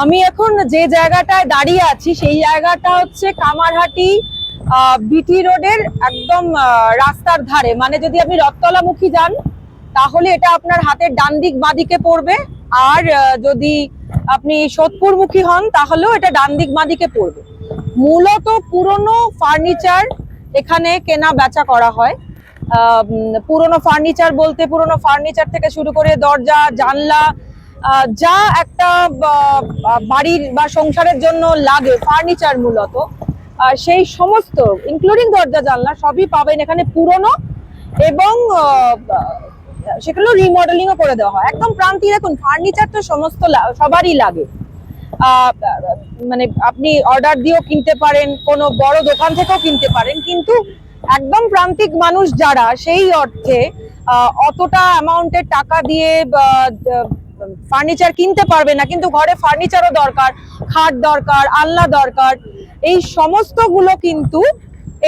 আমি এখন যে জায়গাটায় দাঁড়িয়ে আছি, সেই জায়গাটা হচ্ছে কামারহাটি বিটি রোডের একদম রাস্তার ধারে। মানে যদি আপনি রথতলামুখী যান, তাহলে এটা আপনার হাতের ডান দিক বাঁদিকে পড়বে। আর যদি আপনি সোদপুরমুখী হন, তাহলেও এটা ডান দিক বাঁদিকে পড়বে। মূলত পুরনো ফার্নিচার এখানে কেনা বেচা করা হয়। পুরনো ফার্নিচার বলতে পুরনো ফার্নিচার থেকে শুরু করে দরজা, জানলা যা একটা বাড়ির বা সংসারের জন্য লাগে ফার্নিচার মূলত সেই সমস্ত ইনক্লুডিং দরজা, জানলা, সবই পাবেন এখানে পুরনো এবং সেগুলো রিমডেলিংও করে দেওয়া হয়। একদম প্রান্তিক দেখুন ফার্নিচার তো সমস্ত সবারই লাগে। মানে আপনি অর্ডার দিয়েও কিনতে পারেন, কোনো বড় দোকান থেকেও কিনতে পারেন, কিন্তু একদম প্রান্তিক মানুষ যারা, সেই অর্থে অতটা অ্যামাউন্টের টাকা দিয়ে ফার্নিচার কিনতে পারবে না, কিন্তু ঘরে ফার্নিচারও দরকার, খাট দরকার, আলনা দরকার। এই সমস্তগুলো কিন্তু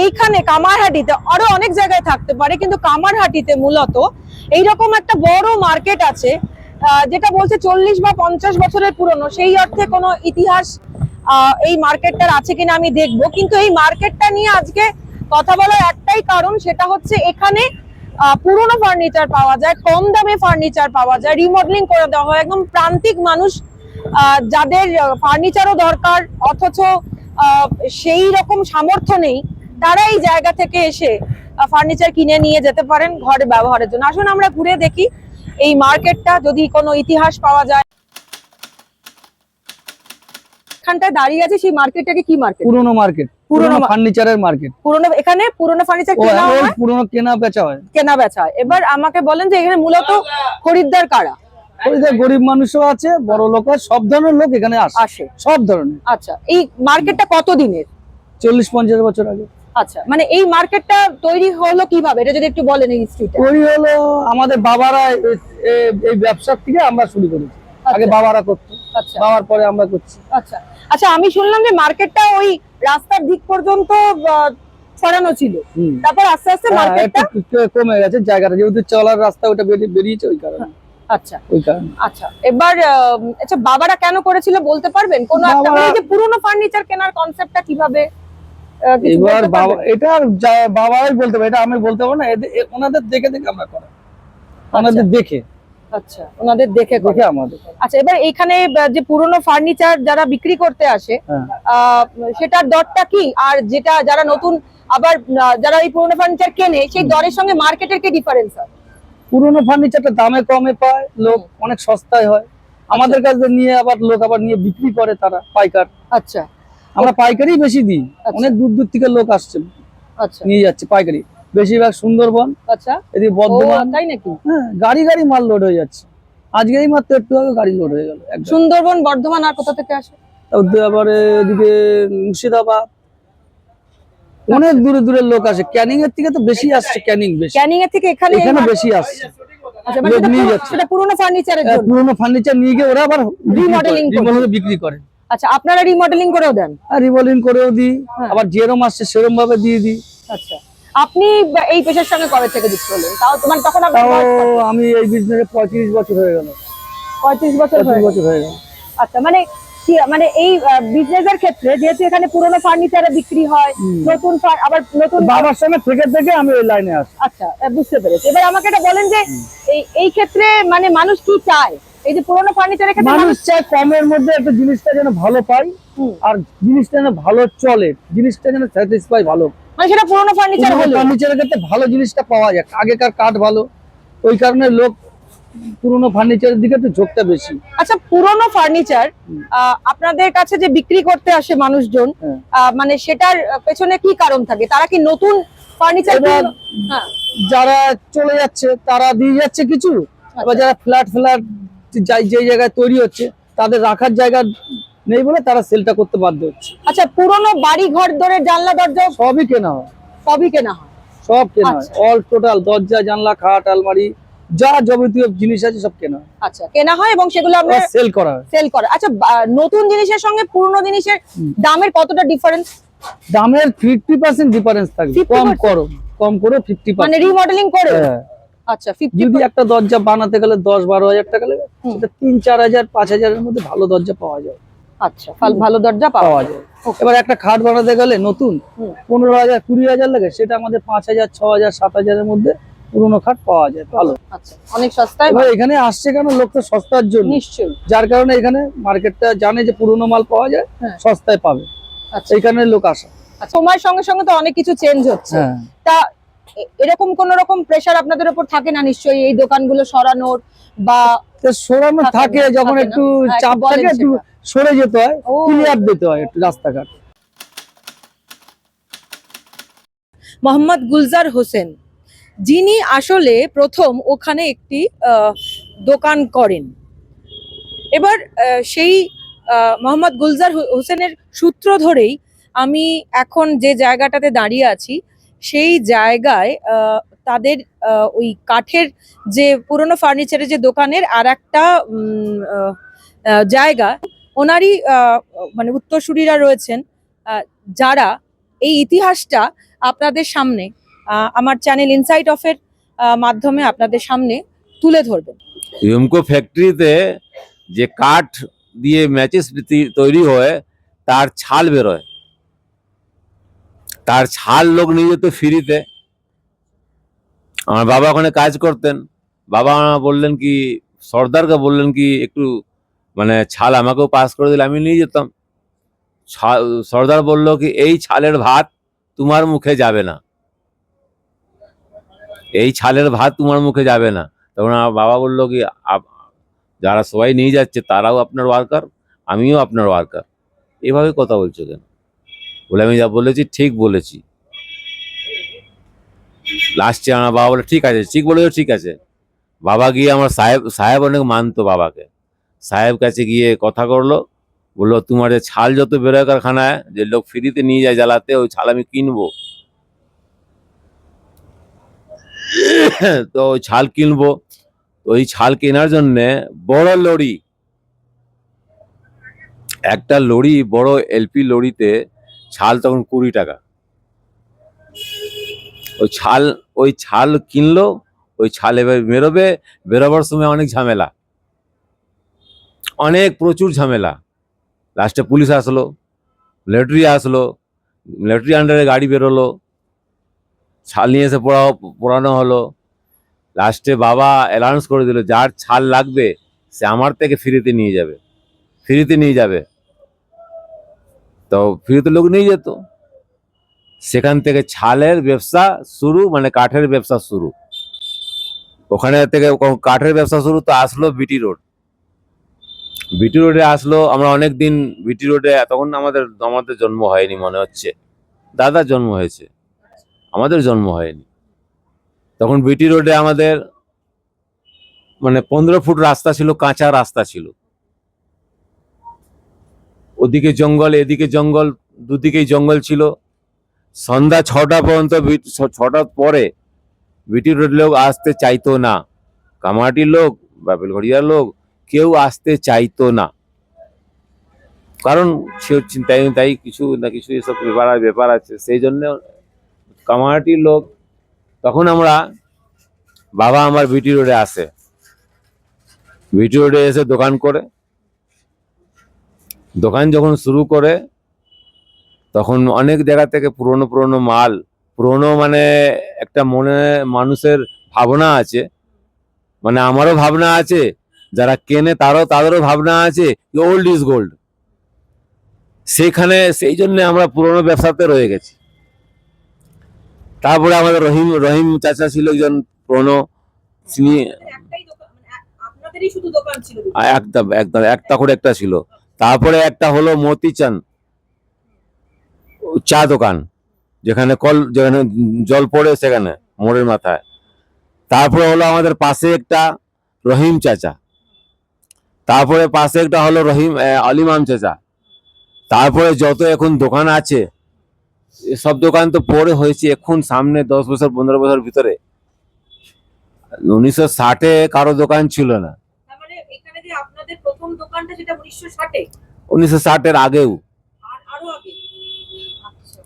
এইখানে কামারহাটিতে আরও অনেক জায়গায় থাকতে পারে, কিন্তু কামারহাটিতে মূলত এইরকম একটা বড় মার্কেট আছে যেটা বলছে চল্লিশ বা পঞ্চাশ বছরের পুরনো। সেই অর্থে কোনো ইতিহাস এই মার্কেটটার আছে কিনা আমি দেখব। কিন্তু এই মার্কেটটা নিয়ে আজকে কথা বলার একটাই কারণ, সেটা হচ্ছে এখানে পুরনো ফার্নিচার পাওয়া যায়, কম দামে ফার্নিচার পাওয়া যায় রিমডেলিং করে দেওয়া হয়। একদম প্রান্তিক মানুষ যাদের ফার্নিচারও দরকার, অথচ সেই রকম সামর্থ্য নেই, তারা এই জায়গা থেকে এসে ফার্নিচার কিনে নিয়ে যেতে পারেন ঘরে ব্যবহারের জন্য। আসুন আমরা ঘুরে দেখি, এই মার্কেটটা যদি কোনো ইতিহাস পাওয়া যায়। এখানটায় দাঁড়িয়ে আছে সেই মার্কেটটাকে কি মার্কেট? পুরনো মার্কেট পুরনো ফার্নিচারের মার্কেট। পুরোনো এখানে পুরনো ফার্নিচার কেনা হয়? পুরনো কেনা বেচা হয়। কেনা বেচা হয়। এবার আমাকে বলেন যে এখানে মূলত খরিদ্দার কারা? গরিব মানুষও আছে বড় লোক সব ধরনের লোক এখানে আসে। সব ধরনের। আচ্ছা এই মার্কেটটা কত দিনের? চল্লিশ পঞ্চাশ বছর আগে। আচ্ছা মানে এই মার্কেটটা তৈরি হলো কীভাবে? এটা যদি একটু বলেন এই ওই হলো আমাদের বাবারা এই ব্যবসার থেকে আমরা শুরু করেছি। আগে আচ্ছা। বাবারা করতো। আচ্ছা। বাবার পরে আমরা করছি। আচ্ছা। আচ্ছা আমি শুনলাম যে মার্কেটটা ওই রাস্তার দিক পর্যন্ত ছড়ানো ছিল। তারপর আস্তে আস্তে হ্যাঁ, মার্কেটটা কমে গেছে জায়গাটা যেহেতু চলার রাস্তা ওটা বেরিয়ে- বেরিয়েছে ওই কারণে। আচ্ছা। ওই কারণে। আচ্ছা এবার আচ্ছা বাবারা কেন করেছিল বলতে পারবেন? কোন একটা বাবারা- মানে যে পুরনো ফার্নিচার কেনার কনসেপ্টটা কীভাবে এবার বাবা এটা যা- বাবাই বলতে পারে এটা আমি বলতে পারব না ওনাদের দেখে দেখে আমরা করা ওনাদের দেখে। আচ্ছা ওনাদের দেখে। দেখে আমাদের আচ্ছা এবার এখানে যে পুরনো ফার্নিচার যারা বিক্রি করতে আসে হ্যাঁ। সেটার দরটা কি? আর যেটা যারা নতুন আবার যারা এই পুরনো ফার্নিচার কেনে সেই দরের সঙ্গে মার্কেটের কি ডিফারেন্স হয়? পুরোনো ফার্নিচারটা দামে কমে পায় লোক অনেক সস্তায় হয়। আমাদের কাছে নিয়ে আবার লোক আবার নিয়ে বিক্রি করে তারা পাইকার। আচ্ছা। আমরা পাইকারি বেশি দিই। আচ্ছা। অনেক দূর দূর থেকে লোক আসছে আচ্ছা। নিয়ে যাচ্ছে পাইকারি। বেশিরভাগ সুন্দরবন আচ্ছা। এদিকে বর্ধমান। তাই নাকি? হ্যাঁ গাড়ি গাড়ি মাল লোড হয়ে যাচ্ছে। আজকেই মাত্র একটু আগে গাড়ি লোড হয়ে গেল সুন্দরবন বর্ধমান আর কোথা থেকে আসে? আবার এদিকে মুর্শিদাবাদ। অনেক দূরে দূরের লোক আসে। ক্যানিং এর থেকে তো বেশি আসছে ক্যানিং বেশি। ক্যানিং এর থেকে এখানে এখানে বেশি আসছে। আচ্ছা, মানে লোক নিয়ে যাচ্ছে। সেটা পুরনো ফার্নিচারের হ্যাঁ, পুরোনো ফার্নিচার নিয়ে গিয়ে ওরা আবার করে। বিক্রি করে। আচ্ছা আপনারা রিমডেলিং করেও দেন? আর রিমোডেলিং করেও দিই। হ্যাঁ। আবার যেরম আসছে সেরম ভাবে দিয়ে দিই। আচ্ছা। আপনি এই পেশার সঙ্গে কবে থেকে যুক্ত হলেন? তাও তোমার তখন বয়স কত? আমি এই বিজনেসে পঁয়ত্রিশ বছর হয়ে গেল। পঁয়ত্রিশ বছর বছর হয়ে গেল। আচ্ছা মানে মানে এই বিজনেসের ক্ষেত্রে যেহেতু এখানে পুরনো ফার্নিচার বিক্রি হয় নতুন আবার নতুন বাবার সঙ্গে থেকে থেকে আমি ওই লাইনে আসি। আচ্ছা বুঝতে পেরেছি। এবার আমাকে এটা বলেন যে এই এই ক্ষেত্রে মানে মানুষ কি চায়? এই যে পুরনো ফার্নিচারের ক্ষেত্রে মানুষ চায় কমের মধ্যে একটা জিনিসটা যেন ভালো পাই হুম। আর জিনিসটা যেন ভালো চলে জিনিসটা যেন স্যাটিসফাই ভালো। মানে সেটা পুরনো ফার্নিচার হলো। ফার্নিচারের ক্ষেত্রে ভালো জিনিসটা পাওয়া যায় আগেকার কাঠ ভালো ওই কারণে লোক পুরোনো ফার্নিচারের দিকে একটু ঝোঁকটা বেশি। আচ্ছা পুরনো ফার্নিচার। আপনাদের কাছে যে বিক্রি করতে আসে মানুষজন হ্যাঁ। মানে সেটার পেছনে কি কারণ থাকে? তারা কি নতুন ফার্নিচার হ্যাঁ। যারা চলে যাচ্ছে তারা দিয়ে যাচ্ছে কিছু? এবার যারা ফ্ল্যাট ফ্ল্যাট যে জায়গায় তৈরি হচ্ছে তাদের রাখার জায়গা নেই বলে তারা সেলটা করতে বাধ্য হচ্ছে। আচ্ছা পুরনো বাড়ি ঘর ধরে জানলা দরজা সবই কেনা হয়। সবই কেনা হয়? সব কেনা হয়। আচ্ছা। অল টোটাল দরজা জানলা খাট আলমারি যা যাবতীয় জিনিস আছে সব কেনা হয়। আচ্ছা কেনা হয় এবং সেগুলো আমরা সেল করা হয়। সেল করা আচ্ছা নতুন জিনিসের সঙ্গে পুরনো জিনিসের দামের কতটা ডিফারেন্স দামের ফিফটি পার্সেন্ট ডিফারেন্স থাকবে। কম করো কম করো ফিফটি মানে রিমডেলিং করে আচ্ছা যদি একটা দরজা বানাতে গেলে দশ বারো হাজার টাকা লাগে সেটা তিন চার হাজার পাঁচ হাজারের মধ্যে ভালো দরজা পাওয়া যায়। আচ্ছা ভাল- দরজা পাওয়া যায়। এবার একটা খাট বানাতে গেলে নতুন। পনেরো হাজার কুড়ি হাজার লাগে সেটা আমাদের পাঁচ হাজার ছ হাজার সাত হাজারের মধ্যে পুরোনো খাট পাওয়া যায় ভালো। আচ্ছা অনেক সস্তায় এবার এখানে আসছে কেন? লোক তো সস্তার জন্য। নিশ্চয়ই। যার কারণে এখানে মার্কেটটা জানে যে পুরোনো মাল পাওয়া যায় হ্যাঁ। সস্তায় পাবে। আচ্ছা। এইখানে লোক আসে। আচ্ছা, সময়ের সঙ্গে সঙ্গে তো অনেক কিছু চেঞ্জ হচ্ছে। হ্যাঁ। তা এরকম কোন রকম প্রেসার আপনাদের উপর থাকে না নিশ্চয়ই এই দোকানগুলো সরানোর বা সরানো থাকে যখন একটু হ্যাঁ, চাপ থাকে একটু সরে যেতে হয় ক্লিয়ার দিতে হয় একটু রাস্তাঘাট। মোহাম্মদ গুলজার হোসেন যিনি আসলে প্রথম ওখানে একটি আহ, দোকান করেন। এবার আহ, সেই আহ, মোহাম্মদ গুলজার হোসেনের সূত্র ধরেই আমি এখন যে জায়গাটাতে দাঁড়িয়ে আছি সেই জায়গায় তাদের ওই কাঠের যে পুরনো ফার্নিচারের যে দোকানের আর একটা জায়গা, ওনারই মানে উত্তরসূরিরা রয়েছেন যারা এই ইতিহাসটা আপনাদের সামনে আমার চ্যানেল ইনসাইট অফের মাধ্যমে আপনাদের সামনে তুলে ধরবেন। ইউমকো ফ্যাক্টরিতে যে কাঠ দিয়ে ম্যাচেস তৈরি হয়, তার ছাল বেরোয়। তার ছাল লোক নিয়ে যেত ফ্রিতে। আমার বাবা ওখানে কাজ করতেন। বাবা বললেন কি, সর্দারকে বললেন কি, একটু মানে ছাল আমাকেও পাস করে দিলে আমি নিয়ে যেতাম। সর্দার বলল কি, এই ছালের ভাত তোমার মুখে যাবে না। এই ছালের ভাত তোমার মুখে যাবে না। তখন আমার বাবা বলল কি যারা সবাই নিয়ে যাচ্ছে তারাও আপনার ওয়ার্কার আমিও আপনার ওয়ার্কার এভাবে কথা বলছো কেন? বলে, আমি যা বলেছি, ঠিক বলেছি। লাস্টে আমার বাবা বলে, ঠিক আছে। ঠিক বলেছ, ঠিক আছে। বাবা গিয়ে আমার সাহেব সাহেব অনেক মানতো বাবাকে। সাহেব কাছে গিয়ে কথা করল, বলল, তোমার যে ছাল যত বেরোয় কারখানায়, যে লোক ফ্রিতে নিয়ে যায় জ্বালাতে, ওই ছাল আমি কিনবো। তো ওই ছাল কিনবো। ওই ছাল কেনার জন্যে বড় লরি, একটা লরি, বড় এলপি লরিতে ছাল তখন কুড়ি টাকা। ওই ছাল ওই ছাল কিনলো, ওই ছাল এবার বেরোবে, বেরোবার সময় অনেক ঝামেলা। অনেক প্রচুর ঝামেলা। লাস্টে পুলিশ আসলো মিলিটারি আসলো মিলিটারি আন্ডারে গাড়ি বেরোলো, ছাল নিয়ে এসে পড়া পড়ানো হলো। লাস্টে বাবা অ্যালাউন্স করে দিল, যার ছাল লাগবে, সে আমার থেকে ফ্রিতে নিয়ে যাবে। ফ্রিতে নিয়ে যাবে। তো ফ্রিতে লোক নিয়ে যেত। সেখান থেকে ছালের ব্যবসা শুরু মানে কাঠের ব্যবসা শুরু। ওখানে থেকে কাঠের ব্যবসা শুরু, তো আসলো বিটি রোড। বিটি রোডে আসলো, আমরা অনেক দিন বিটি রোডে, তখন আমাদের আমাদের জন্ম হয়নি মনে হচ্ছে। দাদার জন্ম হয়েছে। আমাদের জন্ম হয়নি। তখন বিটি রোডে আমাদের মানে পনেরো ফুট রাস্তা ছিল, কাঁচা রাস্তা ছিল। ওদিকে জঙ্গল, এদিকে জঙ্গল, দুদিকেই জঙ্গল ছিল। সন্ধ্যা ছটা পর্যন্ত ছটার পরে বিটি রোড লোক আসতে চাইতো না। কামাটির লোক বাপেলঘড়িয়ার লোক, কেউ আসতে চাইতো না। কারণ সে তাই তাই কিছু না কিছু এসব ব্যাপার ব্যাপার আছে। সেই জন্য কামাটির লোক, তখন আমরা বাবা আমার বিটি রোডে আসে। বিটি রোডে এসে দোকান করে দোকান যখন শুরু করে তখন অনেক জায়গা থেকে পুরনো পুরনো মাল পুরনো মানে একটা মনে মানুষের ভাবনা আছে। মানে আমারও ভাবনা আছে যারা কেনে তারও তাদেরও ভাবনা আছে ওল্ড ইজ গোল্ড সেখানে সেই জন্য আমরা পুরনো ব্যবসাতে রয়ে গেছি। তারপরে আমাদের রহিম রহিম চাচা ছিল একজন পুরনো তিনি মানে একদম একদম একটা করে একটা ছিল। তারপরে একটা হলো মতিচান, চা দোকান, যেখানে কল, যেখানে জল পড়ে সেখানে মোড়ের মাথায়। তারপরে হলো আমাদের পাশে একটা রহিম চাচা। তারপরে পাশে একটা হলো রহিম আলিমাম চাচা। তারপরে যত এখন দোকান আছে সব দোকান তো পরে হয়েছে, এখন সামনে দশ বছর, পনেরো বছর ভিতরে। উনিশশো ষাটে কারও দোকান ছিল না। প্রথম দোকানটা সেটা উনিশশো ষাটে? উনিশশো ষাটের আগেও। আর আগে? আচ্ছা।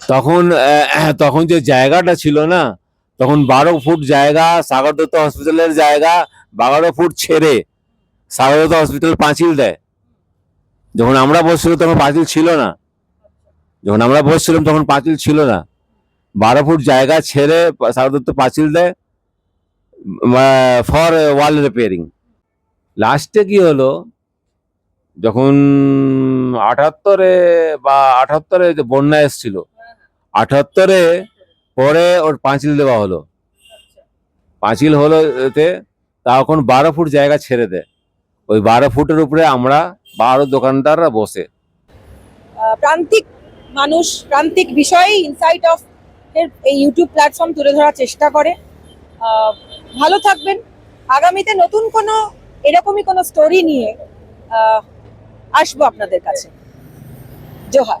তখন তখন যে জায়গাটা ছিল না তখন বারো ফুট জায়গা সাগর দত্ত হসপিটালের জায়গা বারো ফুট ছেড়ে সাগর দত্ত হসপিটাল পাঁচিল দেয়। যখন আমরা বসছিলাম তখন পাঁচিল ছিল না। যখন আমরা বসছিলাম তখন পাঁচিল ছিল না। বারো ফুট জায়গা ছেড়ে সাধারণত পাঁচিল দেয় ফর ওয়াল রিপেয়ারিং লাস্টে কি হলো? যখন আটাত্তরে বা আটাত্তরে যে বন্যা এসেছিল, আটাত্তরে পরে ওর পাঁচিল দেওয়া হলো। পাঁচিল হলো এতে তখন বারো ফুট জায়গা ছেড়ে দেয়। ওই বারো ফুটের উপরে আমরা বারো দোকানদাররা বসে। প্রান্তিক মানুষ, প্রান্তিক বিষয়ে ইনসাইট অফ এই ইউটিউব প্ল্যাটফর্ম তুলে ধরার চেষ্টা করে। ভালো থাকবেন। আগামীতে নতুন কোনো এরকমই কোনো স্টোরি নিয়ে আসব আপনাদের কাছে। জোহার।